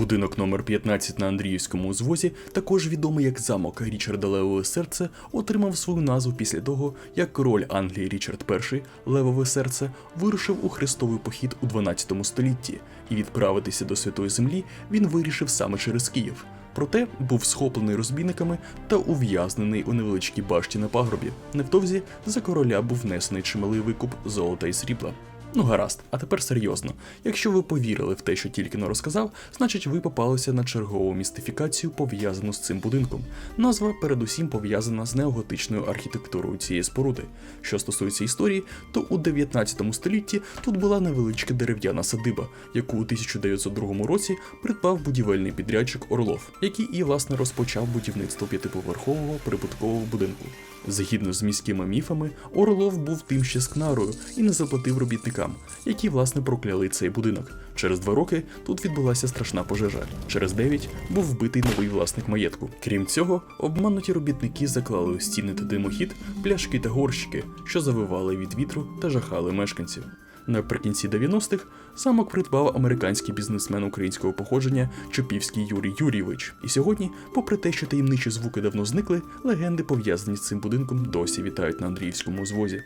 Будинок номер 15 на Андріївському узвозі, також відомий як замок Річарда Левове серце, отримав свою назву після того, як король Англії Річард І Левове серце вирушив у хрестовий похід у 12 столітті, і відправитися до Святої Землі він вирішив саме через Київ. Проте був схоплений розбійниками та ув'язнений у невеличкій башті на пагорбі. Невдовзі за короля був внесений чималий викуп золота і срібла. Ну гаразд, а тепер серйозно. Якщо ви повірили в те, що тільки не розказав, значить ви попалися на чергову містифікацію, пов'язану з цим будинком. Назва передусім пов'язана з неоготичною архітектурою цієї споруди. Що стосується історії, то у 19 столітті тут була невеличка дерев'яна садиба, яку у 1902 році придбав будівельний підрядчик Орлов, який і власне розпочав будівництво п'ятиповерхового прибуткового будинку. Згідно з міськими міфами, Орлов був тим ще скнарою і не заплатив робітникам, які власне прокляли цей будинок. Через два роки тут відбулася страшна пожежа. Через дев'ять був вбитий новий власник маєтку. Крім цього, обмануті робітники заклали у стіни та димохід пляшки та горщики, що завивали від вітру та жахали мешканців. Наприкінці 90-х замок придбав американський бізнесмен українського походження Чопівський Юрій Юрійович. І сьогодні, попри те, що таємничі звуки давно зникли, легенди пов'язані з цим будинком досі вітають на Андріївському звозі.